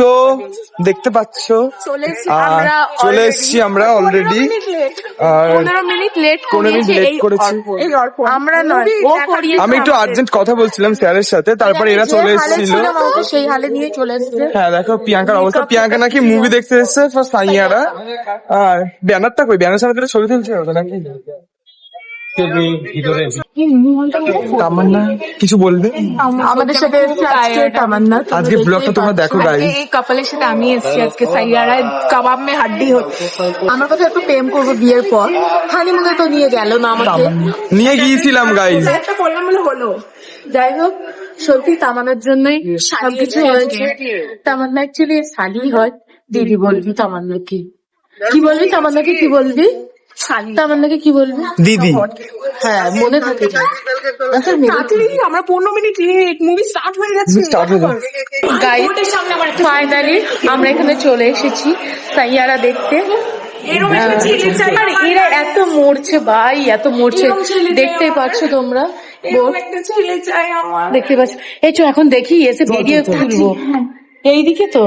So দেখতে পাচ্ছ চলে এসেছি আমরা অলরেডি আর পনেরো মিনিট লেট পনেরো মিনিট late করেছি। আমরা নয় ও করিয়ে আমি একটু আর্জেন্ট কথা বলছিলাম স্যারের সাথে তারপর এরা চলে এসেছিল। সেই হালে নিয়ে চলে এসেছে। হ্যাঁ দেখো প্রিয়াঙ্কার অবস্থা। প্রিয়াঙ্কা নাকি মুভি দেখতে এসেছে for সাইয়ারা আর ব্যানারটা কই? ব্যানার সামনে ছবি তুলছে ওটা তামান্না কিছু বলবে? আমাদের সাথে আজকে তামান্না। আজকে ব্লগটা তোমরা দেখো গাইস এই কাপালের সাথে আমি এসেছি আজকে সাইয়ারায় কাবাব মে হাড্ডি হচ্ছে আমার কথা একটু প্রেম করব বিয়ের পর। হানিমুনে তো নিয়ে গেল না আমাকে। নিয়ে গিয়েছিলাম গাইস একটা বলে। হলো যাই হোক সত্যি তামান্নার জন্যই সবকিছু হয়েছে। তামান্না অ্যাকচুয়ালি শালি হয়। দিদি বলবি তামান্না কি কি বলবি তামান্নাকে? কি বলবি? তামান্নাকে কি বলবি? দিদি। হ্যাঁ মনে থাকে আচ্ছা, তাড়াতাড়ি আমরা পনেরো মিনিট মুভি স্টার্ট হয়ে হয়ে যাবে ফাইনালি আমরা এখানে চলে এসেছি। সাইয়ারা দেখতে। আর এরা এত মরছে ভাই এত মরছে। দেখতেই পাচ্ছ তোমরা? দেখতে পাচ্ছ। এই চো এখন দেখি এসে ভিডিও তুলবো। এইদিকে তো।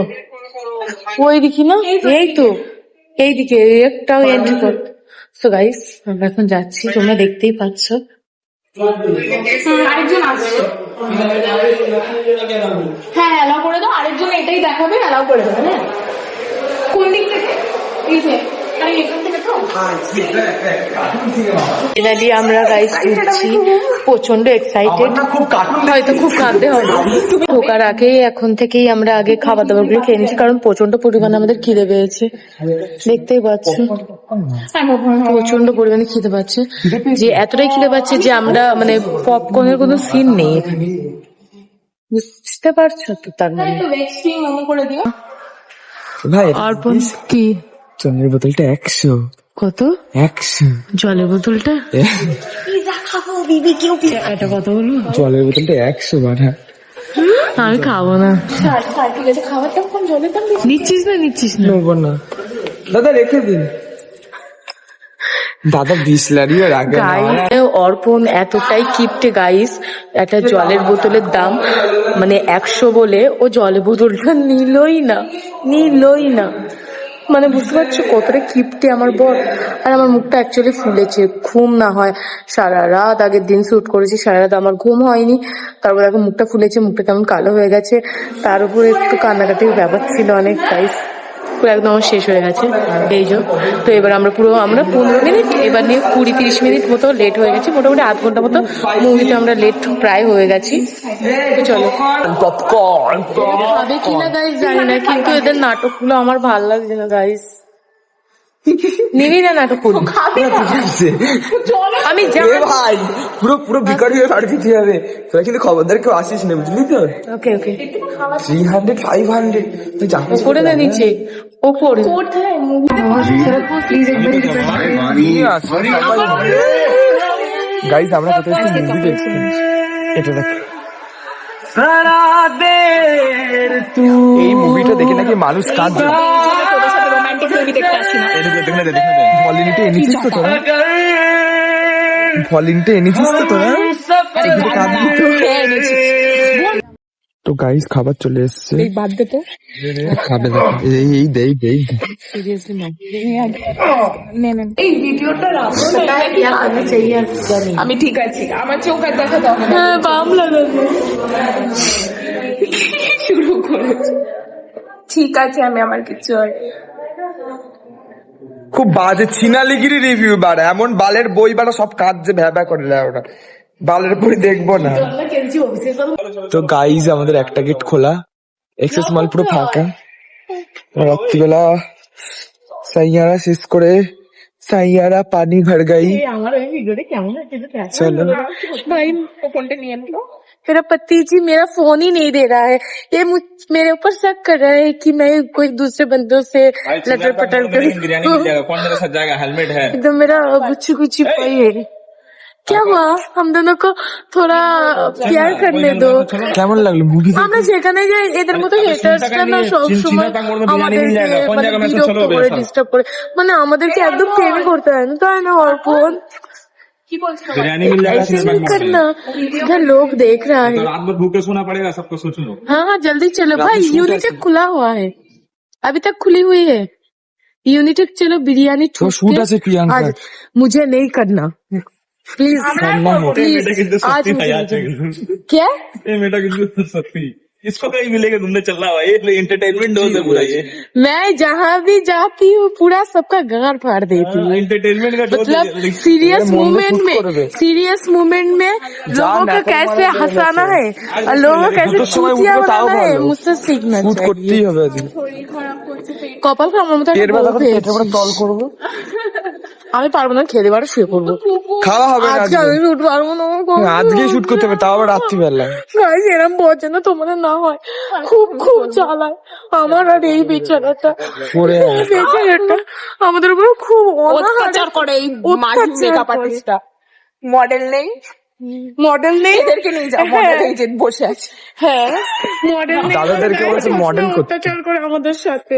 ওইদিকে না? এই তো এইদিকে। একটাও এন্ট্রি কর সো গাইস আমরা এখন যাচ্ছি। তোমরা দেখতেই পাচ্ছ। আরেকজন আসছে। হ্যাঁ অ্যালাউ করে দাও। আরেকজন এটাই দেখাবে অ্যালাউ করে দেবে হ্যাঁ। কোন দিক থেকে? তো ফাইনালি আমরা গাইস ঘুরছি প্রচণ্ড এক্সাইটেড হয়তো খুব কাঁদতে হবে। ঢোকার আগে এখন থেকেই আমরা আগে খাবার দাবারগুলো খেয়ে নিচ্ছি কারণ প্রচণ্ড পরিমাণে আমাদের খিদে পেয়েছে। দেখতেই পাচ্ছ। প্রচণ্ড পরিমাণে খিদে পাচ্ছে। যে এতটাই খিদে পাচ্ছে যে আমরা মানে পপকর্নের কোনো সিন নেই। এখানে বুঝতে পারছ তো তার মানে? ভাই অর্পণ কি? জলের বোতলটা একশো। কত? একশো। জলের বোতলটা? পিজা খাব দিদি কেউ এটা কত বলব? জলের বোতলটা একশো বাড়া আমি খাব না। নিচ্ছিস না নিচ্ছিস না? নেব না। দাদা রেখে দিন। দাদা বিসলারি আর আগে না। অর্পণ এতটাই কিপটে গাইস একটা জলের বোতলের দাম মানে একশো বলে ও জলের বোতলটা নিলই না নিলই না। মানে বুঝতে পারছ কতটা কিপটে আমার বর। আর আমার মুখটা অ্যাকচুয়ালি ফুলেছে, ঘুম না হয়। সারা রাত আগের দিন শ্যুট করেছি, সারা রাত আমার ঘুম হয়নি। তারপর এখন মুখটা ফুলেছে, মুখটা কেমন কালো হয়ে গেছে। তার উপরে একটু কান্নাকাটির ব্যাপার ছিল অনেক গাইস পুরো একদম আমার শেষ হয়ে গেছে এই জন্য তো এবার আমরা পুরো আমরা পনেরো মিনিট এবার নিয়ে কুড়ি তিরিশ মিনিট মতো লেট হয়ে গেছে। মোটামুটি আধ ঘণ্টা মতো মুভিতে আমরা লেট প্রায় হয়ে গেছি। তো চলো। পপকর্ন খাবে কিনা গাইস জানি না কিন্তু এদের নাটকগুলো আমার ভালো লাগছে না গাইস নিবি না নাটকগুলো আমি এ জানি ভাই পুরো পুরো ভিকারি হয়ে বাড়ি যেতে হবে। তোরা কিন্তু খবরদার কেউ আসিস না বুঝলি তো? Okay okay. Three hundred five hundred তুই জানিস করে না নিচে। ওপরে গাইজ আমরা কোথায় মুভি দেখছি এটা দেখ। এই মুভিটা দেখে নাকি মানুষ কাঁদছে। তোদের সাথে রোমান্টিক দেখতে আসি না। ভলিনটা এনেছিস তো তোরা? ভলিনটা এনেছিস তো তোরা? তো? তো গাইস খাবার চলে এসছে। এই বার্থডেতে খাবে দেখো এই এই দেই দেই সিরিয়াসলি না এই ভিডিওটা রাখো না, কি আমি চাই আর আমি ঠিক আছি। আমার চোখ আর দেখা দাও না। হ্যাঁ বাম লাগাবে শুরু করেছে। ঠিক আছে আমি আমার কিছু হয় খুব বাজে ছিনালিগিরি রিভিউ বার এমন বালের বই বাড়া সব কাজ যে ভ্যাবা করে দেয় ওরা বালের বই দেখব না। তো গাইজ আমাদের একটা গেট খোলা। এক্সেস মাল পুরো ফাঁকা। রাত্রিবেলা সাইয়ারা শেষ করে সাইয়ারা পানি ভর গাই আমার ওই ভিডিওটা কেমন আছে চলো। भाई ফোনটা নিয়ে নিলো मेरा पति जी मेरा फोन ही नहीं दे रहा है ये मुझ मेरे ऊपर शक कर रहा है कि मैं कोई दूसरे बंदों से लटर पटर कर बिरयानी मिल जाएगा कौन मेरा सज जाएगा हेलमेट है एकदम मेरा गुच्छी गुच्छी पाई है क्या हुआ हम दोनों को थोड़ा प्यार करने दो কেমন লাগলো মুভি আমরা যেখানে যাই এদের মতো হেটার্সটা না সব সময় আমাদেরকে মানে বিরক্ত করে ডিস্টার্ব করে মানে আমাদেরকে একদম প্রেমই করতে হয় না তাই না অর্পণ কি বলছো बिरयानी मिल जाएगा ऐसे नहीं करना। इधर लोग देख रहा तो है रात भर भूखे सोना पड़ेगा सबको सोच लो। हाँ हाँ जल्दी चलो। भाई यूनिटेक खुला हुआ है। अभी तक खुली हुई है। यूनिटेक चलो बिरयानी तो आज मुझे नहीं करना। प्लीज़ प्लीज़ आज है। क्या? ये बेटा कितनी सस्ती। इसको कहीं मिलेगा तुमने चलना हुआ ये एंटरटेनमेंट हो से पूरा ये मैं जहाँ भी जाती हूँ पूरा सबका गार फाड़ देती हूँ एंटरटेनमेंट का डोज मतलब सीरियस मेरे मुंह में मूवमेंट कुछ कर दे। में सीरियस मूवमेंट में लोगों को नाटक कैसे मारा हंसाना है और लोगों को कैसे দুটোর সময় चूतिया উঠবে তাও बनाना है ভালো। मुझसे सीखना শুট चाहिए করতেই হবে আজকে শরীর খারাপ করছে পেট কপাল খারাপ আমার মতো পেট একটা ব্যথা বউ করে পেটের উপরে পেয়েছি। তল করবো আমি পারব না খেয়ে দেবার শুয়ে পড়ব। খাওয়া হবে না আজকে আমি শুট পারব না আজকে শুট করতে হবে তাও আবার রাত্রিবেলা। গাইস এরম বলছে না তোমাদের না হয়। খুব খুব জ্বালায়। আমার আর এই বেচারাটা। এই আমাদের উপর খুব অত্যাচার করে এই অত্যাচার মেকআপ আর্টিস্টটা মডেল নেই। মডেল নেই। এদেরকে নিয়ে যাও মডেল এই যে বসে আছে। হ্যাঁ। মডেল নেই। দাদাদেরকে বলছে model করতে। অত্যাচার করে আমাদের সাথে।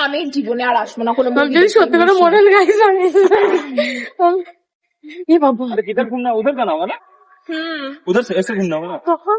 আমি জীবনে আর আসবো না কোনো আমি movie যদি দেখতে। সত্যি করে মডেল গাইস আমি আমি- এ বাবা किधर घूमना उधर का ना होगा ना হুম उधर से ऐसे घूमना होगा ना কখন